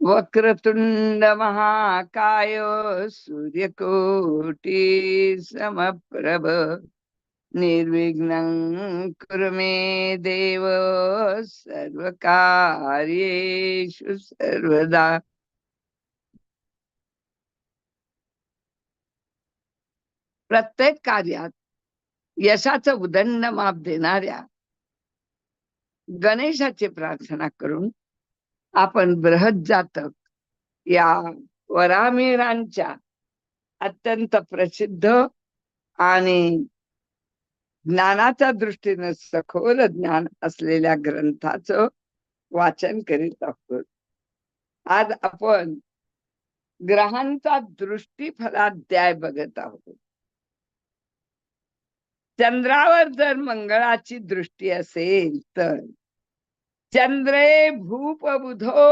वक्रतुंड महाकाय सूर्यकोटी समप्रभ निर्विघ्नं कुरु मे देव सर्वकार्येषु सर्वदा। प्रत्येक कार्यात यशाचं उदंड माप देणाऱ्या गणेशाची प्रार्थना करून आपण बृहद जातक या वरामीरांच्या अत्यंत प्रसिद्ध आणि ज्ञानाच्या दृष्टीने सखोल ज्ञान असलेल्या ग्रंथाचं वाचन करीत आहोत. आज आपण ग्रहांचा दृष्टीफलाध्याय बघत आहोत. चंद्रावर जर मंगळाची दृष्टी असेल तर चंद्रे भूप बुधो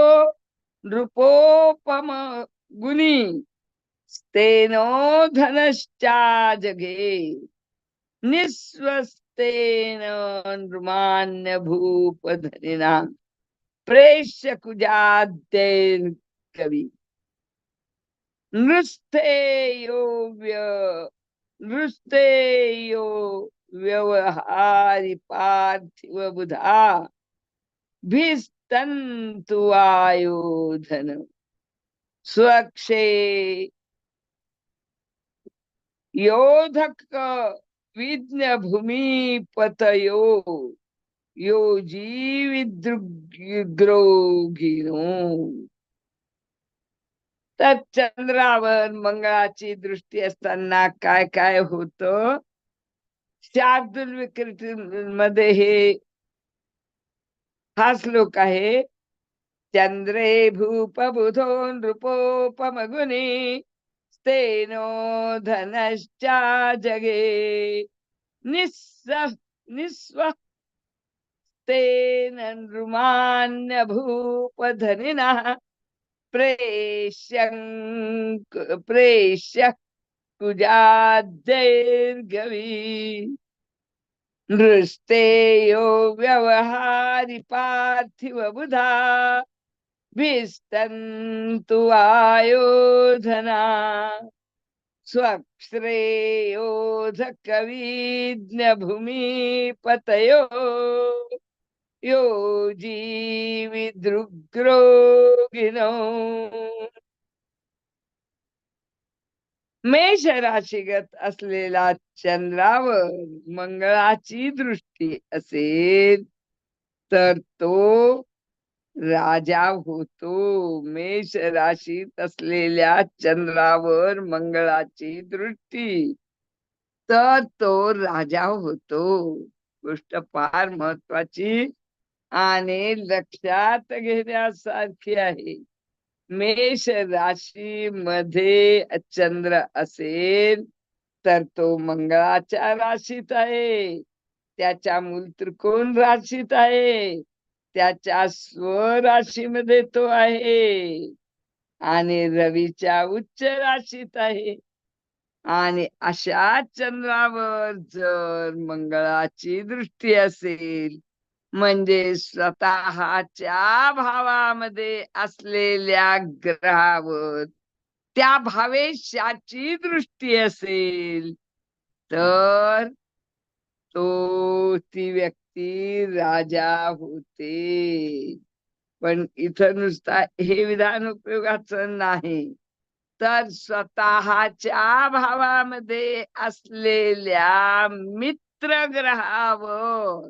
नृपोपम गुणी स्तेनो धनश्चा जगे निस्वस्तेन नृमान्य भूप धनिना प्रेष्य कुजाद्यैन कवी नृस्थेयो व्य नृस्थेयो व्यवहारी पार्थिव बुधा भिस्तंतु स्वक्षे योधक विज्ञ भूमिपतयो यो जीविद्रुग्रोगिनो तर चंद्रावर मंगळाची दृष्टी असताना काय काय होत? शार्दुल विकृती मध्ये हे हा श्लोक आहे. चंद्रे भूप बुधो नृपोपमगुनी स्तेनो धनश्चा जगे. निस्स निस्व तेन नृमान्य भूप धनिना प्रेष्यङ्क प्रेष्य कुजाद्यैर्गवी नृस्तेयो व्यवहारि पार्थिव बुधा। भिस्तन्तु आयोधना। स्वश्रेयोधकवीज्ञ भूमिपतयो यो जीविदृग्रोगिनो मेष राशीगत असलेला चंद्रावर मंगळाची दृष्टी असेल तर तो राजा होतो. मेष राशीत असलेल्या चंद्रावर मंगळाची दृष्टी तर तो राजा होतो. गोष्ट फार महत्वाची आणि लक्षात घेण्यासारखी आहे. मेष राशी मध्ये चंद्र असेल तर तो मंगळाच्या राशीत आहे. त्याच्या मूल त्रिकोण राशीत आहे. त्याच्या स्वराशीमध्ये तो आहे. आणि रवीच्या उच्च राशीत आहे. आणि अशा चंद्रावर जर मंगळाची दृष्टी असेल म्हणजे स्वतःच्या भावामध्ये असलेल्या ग्रहावर त्या भावेशाची दृष्टी असेल तर तो ती व्यक्ती राजा होते. पण इथं नुसता हे विधान उपयोगाचं नाही. तर स्वतःच्या भावामध्ये असलेल्या मित्र ग्रहावर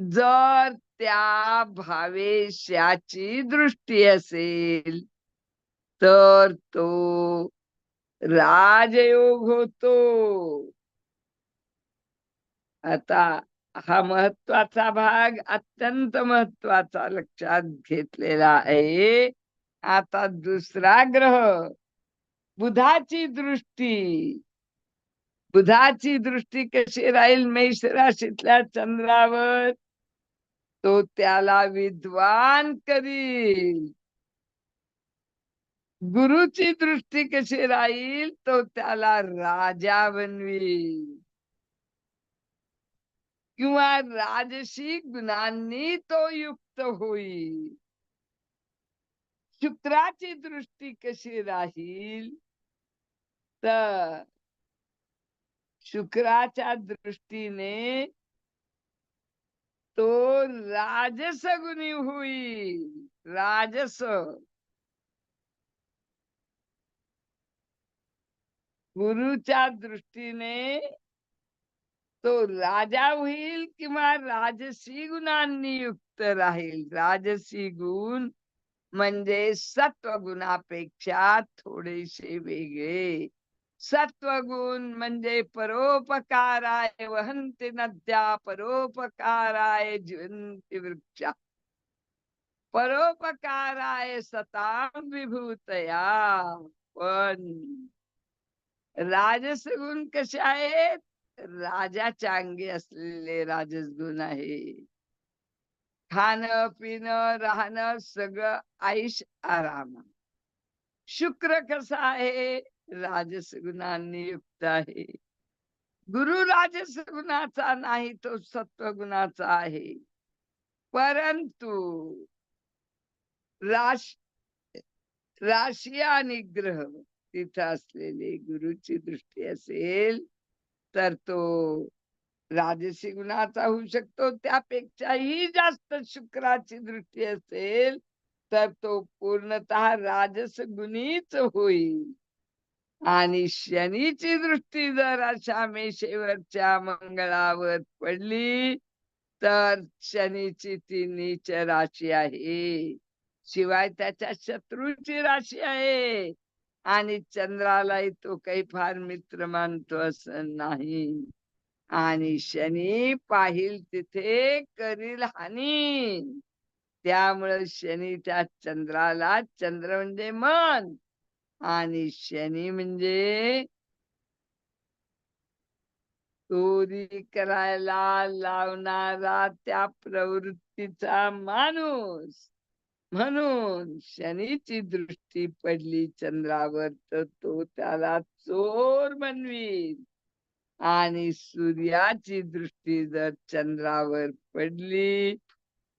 जर त्या भावेशाची दृष्टी असेल तर तो राजयोग होतो. आता हा महत्त्वाचा भाग अत्यंत महत्त्वाचा लक्षात घेतलेला आहे. आता दुसरा ग्रह बुधाची दृष्टी. बुधाची दृष्टी कशी राहील? मेष राशीतल्या चंद्रावर तो त्याला विद्वान करील. गुरुची दृष्टी कशी राहील तो त्याला राजा बनवी किंवा राजशी गुणांनी तो युक्त होईल. शुक्राची दृष्टी कशी राहील? तर शुक्राच्या दृष्टीने तो राजस गुणी होईल. राजस. गुरुच्या दृष्टीने तो राजा होईल किंवा राजसी गुणांनी युक्त राहील. राजसी गुण म्हणजे सत्वगुणापेक्षा थोडेसे वेगळे. सत्वगुण म्हणजे परोपकाराय वहंती नद्या परोपकाराय जिवंती वृक्षा. परोपकाराय सताम विभूतया पण राजसगुण कसे आहेत? राजाच्या अंगी असलेले राजस गुण आहे. खाणं पिणं राहणं सगळं आयुष आराम शुक्र कसा आहे? राजस गुणांनी युक्त आहे. गुरु राजस गुणाचा नाही तो सत्व गुणाचा आहे. परंतु राश राशी आणि ग्रह तिथं असलेले गुरुची दृष्टी असेल तर तो राजसी गुणाचा होऊ शकतो. त्यापेक्षाही जास्त शुक्राची दृष्टी असेल तर तो पूर्णतः राजस गुणीच होईल. आणि शनीची दृष्टी जर अशा मेशेवरच्या मंगळावर पडली तर शनीची ती नीच राशी आहे. शिवाय त्याच्या शत्रूची राशी आहे. आणि चंद्रालाही तो काही फार मित्र मानतो असं नाही. आणि शनी पाहिल तिथे करील हानी. त्यामुळे शनीच्या चंद्राला चंद्र म्हणजे मन. आणि शनी म्हणजे चोरी करायला लावणारा त्या प्रवृत्तीचा माणूस. म्हणून शनीची दृष्टी पडली चंद्रावर तर तो त्याला चोर म्हणवीन आणि सूर्याची दृष्टी जर चंद्रावर पडली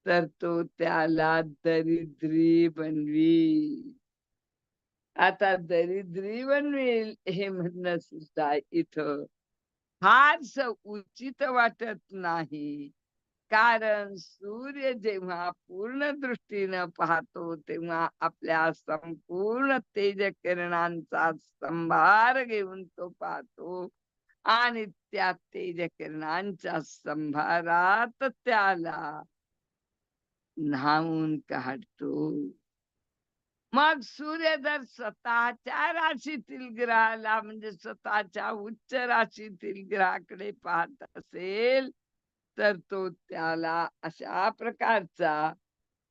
तर तो त्याला दरिद्री बनवी आता दरिद्री बनवेल हे म्हणणं सुद्धा इथं फारस उचित वाटत नाही. कारण सूर्य जेव्हा पूर्ण दृष्टीनं पाहतो तेव्हा आपल्या संपूर्ण तेज किरणांचा संभार घेऊन तो पाहतो. आणि त्या तेज किरणांच्या संभारात त्याला न्हावून काढतो. मग सूर्य जर स्वतःच्या राशीतील ग्रहाला म्हणजे स्वतःच्या उच्च राशीतील ग्रहाकडे पाहत असेल तर तो त्याला अशा प्रकारचा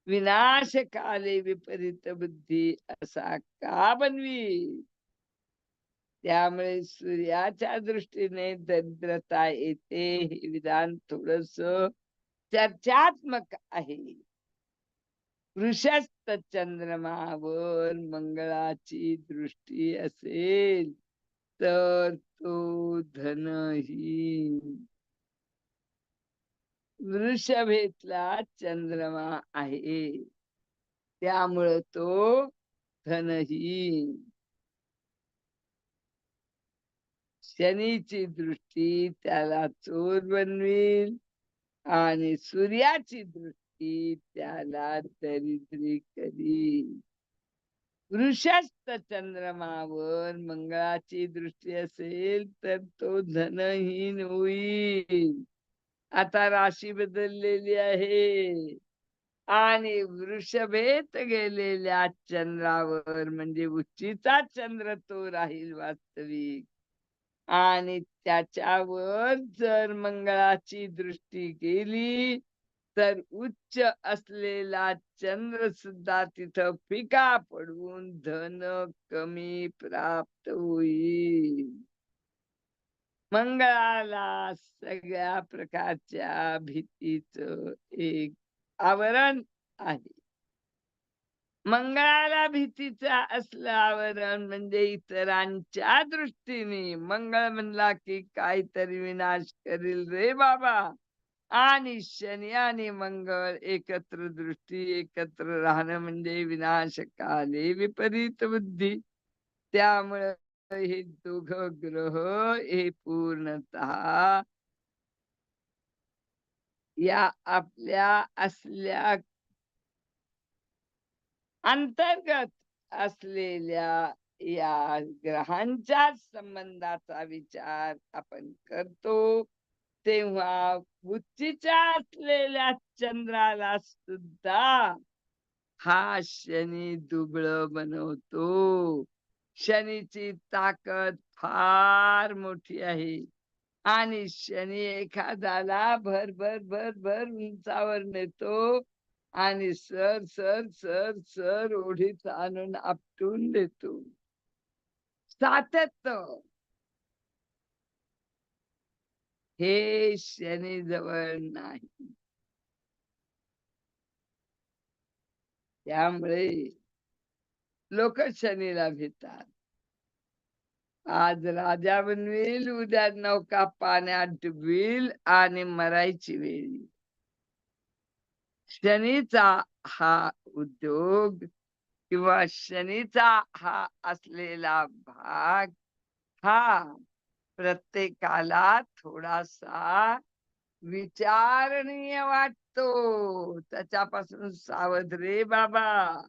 विनाशकाले विपरीत बुद्धी असा का बनवी त्यामुळे सूर्याच्या दृष्टीने दरिद्रता येते हे विधान थोडस चर्चात्मक आहे. वृषस्त चंद्रमावर मंगळाची दृष्टी असेल तर तो धनहीन. वृषभेतला चंद्रमा आहे. त्यामुळं तो धनहीन. शनीची दृष्टी त्याला चोर बनवील आणि सूर्याची दृष्टी त्याला दरिद्री कधी वृषस्थ चंद्रमावर मंगळाची दृष्टी असेल तर तो धनहीन होईल. आता राशी बदललेली आहे. आणि वृषभेत गेलेल्या चंद्रावर म्हणजे उच्चीचा चंद्र तो राहील वास्तविक. आणि त्याच्यावर जर मंगळाची दृष्टी गेली तर उच्च असलेला चंद्र सुद्धा तिथं फिका पडून धन कमी प्राप्त होईल. मंगळाला सगळ्या प्रकारच्या भीतीच एक आवरण आहे. मंगळाला भीतीचा असलं आवरण म्हणजे इतरांच्या दृष्टीने. मंगळ म्हणला की काहीतरी विनाश करील रे बाबा. आणि शनी आणि मंगळ एकत्र दृष्टी एकत्र राहणं म्हणजे विनाशकाले विपरीत बुद्धी. त्यामुळं हे दोघ ग्रह हे पूर्णत या आपल्या असल्या अंतर्गत असलेल्या या ग्रहांच्या संबंधाचा विचार आपण करतो. तेव्हा बुद्धीच्या असलेल्या चंद्राला सुद्धा हा शनी दुबळ बनवतो. शनीची ताकद फार मोठी आहे. आणि शनी एखाद्याला भर भर भर भर उंचावर नेतो आणि सर सर सर सर ओढीत आणून आपटून देतो. सातत्य हे शनी जवळ नाही. त्यामुळे लोक शनीला भितात. आज राजा बनवेल उद्या नौका पाण्यात डुबवील आणि मरायची वेळी. शनीचा हा उद्योग किंवा शनीचा हा असलेला भाग हा प्रत्येकाला थोडासा विचारणीय वाटतो. त्याच्यापासून सावध रे बाबा.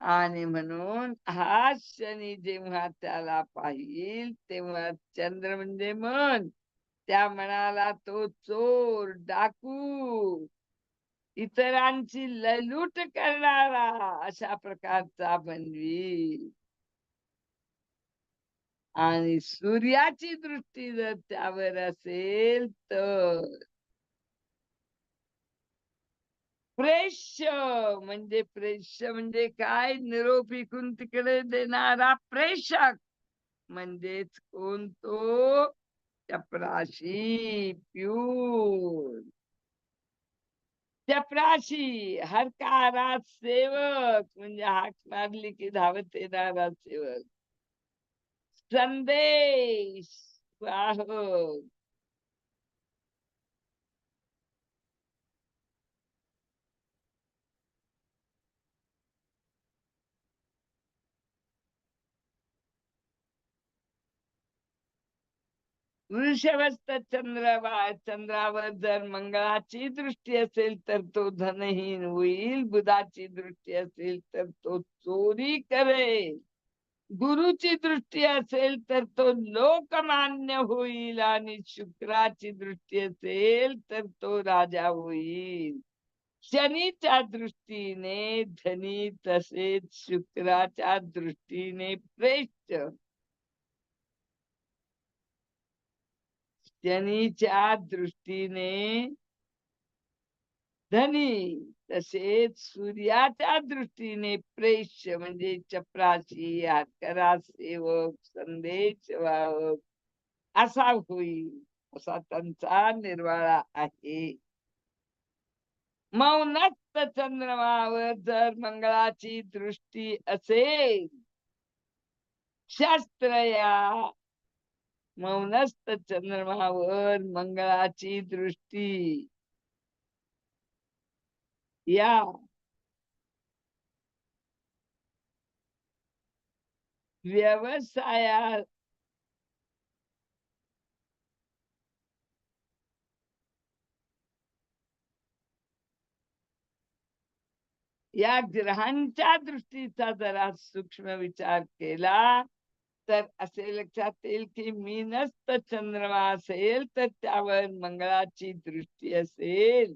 आणि म्हणून हा शनी जेव्हा त्याला पाहिल तेव्हा चंद्र म्हणजे मन. त्या मनाला तो चोर डाकू इतरांची ललूट करणारा अशा प्रकारचा बनवी आणि सूर्याची दृष्टी जर त्यावर असेल तर. प्रेष्य म्हणजे प्रेष्य म्हणजे काय? निरोप इकून तिकडे देणारा प्रेषक म्हणजेच कोण तो चपराशी प्यूर चपराशी हरकारा सेवक. म्हणजे हाक मारली की धावत येणारा सेवक. संदेश वाहक वृषभस्थ चंद्र चंद्रावर जर मंगळाची दृष्टी असेल तर तो धनहीन होईल. बुधाची दृष्टी असेल तर तो चोरी करेल. गुरुची दृष्टी असेल तर तो लोकमान्य होईल आणि शुक्राची दृष्टी असेल तर तो राजा होईल. शनीच्या दृष्टीने धनी तसेच शुक्राच्या दृष्टीने प्रेष्ठ शनीच्या दृष्टीने धनी. तसेच सूर्याच्या दृष्टीने प्रेष्य म्हणजे चपराशी आकरा सेवक संदेश वाहक असा होईल असा त्यांचा निर्वाळा आहे. मौनस्त चंद्रमावर जर मंगळाची दृष्टी असेल शास्त्र या मौनस्त चंद्रमावर मंगळाची दृष्टी या व्यवसाया या ग्रहांच्या दृष्टीचा जरा सूक्ष्म विचार केला तर असे लक्षात येईल की मीनस्त चंद्रमा असेल तर त्यावर मंगळाची दृष्टी असेल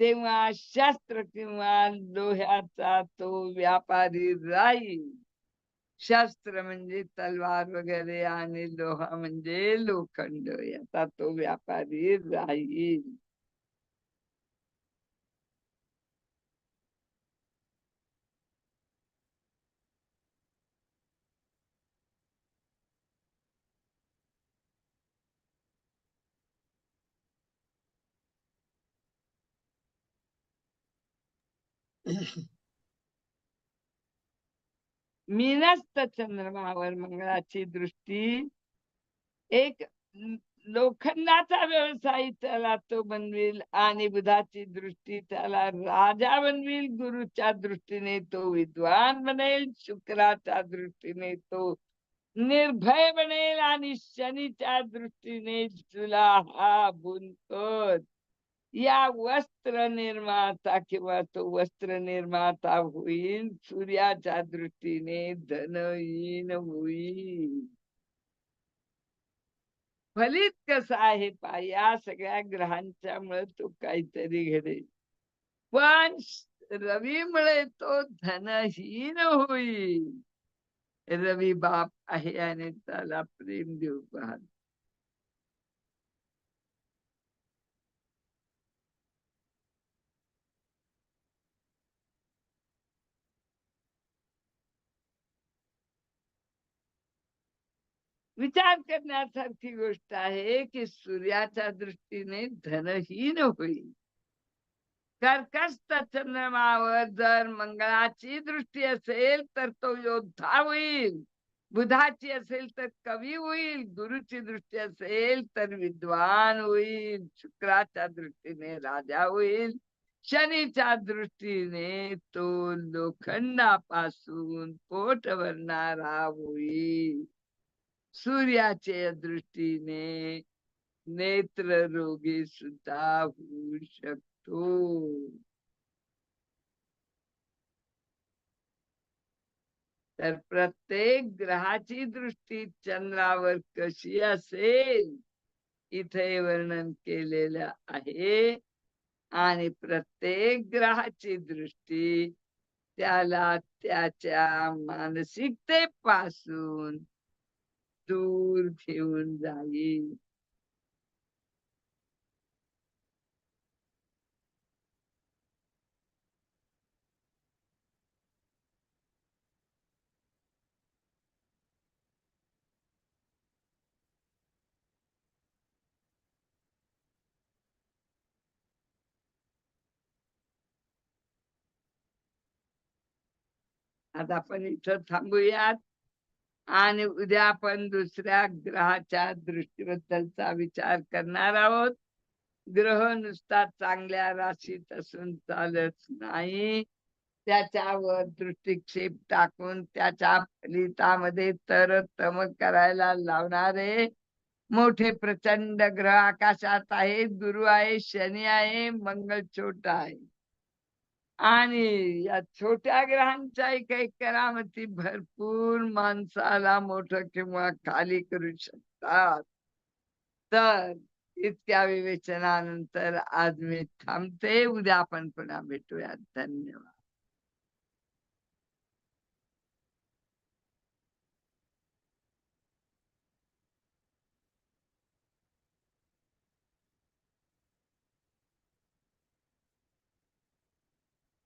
तेव्हा शास्त्र किंवा लोह्याचा तो व्यापारी राहील शास्त्र म्हणजे तलवार वगैरे आणि लोहा म्हणजे लोखंड याचा तो व्यापारी राहील मीनस्त चंद्रमावर मंगळाची दृष्टी एक लोखंडाचा व्यवसायी त्याला तो बनविल आणि बुधाची दृष्टी त्याला राजा बनविल गुरुच्या दृष्टीने तो विद्वान बनेल शुक्राच्या दृष्टीने तो निर्भय बनेल आणि शनीच्या दृष्टीने तुला हा बुनकर या वस्त्र निर्माता किंवा तो वस्त्र निर्माता होईल सूर्याच्या दृष्टीने धनहीन होईल फलित कसा आहे पा या सगळ्या ग्रहांच्यामुळे तो काहीतरी घडेल पण रवीमुळे तो धनहीन होईल रवी बाप आहे आणि त्याला प्रेम देऊ पाहतो विचार करण्यासारखी गोष्ट आहे की सूर्याच्या दृष्टीने धनहीन होईल. कर्कस्त चंद्रमावर जर मंगळाची दृष्टी असेल तर तो योद्धा होईल. बुधाची असेल तर कवी होईल. गुरुची दृष्टी असेल तर विद्वान होईल. शुक्राच्या दृष्टीने राजा होईल. शनीच्या दृष्टीने तो लोखंडापासून पोट भरणारा होईल. सूर्याच्या दृष्टीने नेत्र रोगी सुद्धा होऊ शकतो तर प्रत्येक ग्रहाची दृष्टी चंद्रावर कशी असेल इथे वर्णन केलेलं आहे आणि प्रत्येक ग्रहाची दृष्टी त्याला त्याच्या मानसिकतेपासून दूर घेऊन जाईल आता आपण इथं थांबूयात आणि उद्या आपण दुसऱ्या ग्रहाच्या दृष्टीबद्दलचा विचार करणार आहोत. ग्रह नुसता चांगल्या राशीत असून चालत नाही. त्याच्यावर दृष्टिक्षेप टाकून त्याच्या फलितामध्ये तर तम करायला लावणारे मोठे प्रचंड ग्रह आकाशात आहेत. गुरु आहे शनी आहे मंगळ छोटा आहे. आणि या छोट्या ग्रहांच्या एक करामती भरपूर माणसाला मोठ किंवा खाली करू शकतात. तर इतक्या विवेचनानंतर आज मी थांबते. उद्या आपण पुन्हा भेटूयात. धन्यवाद.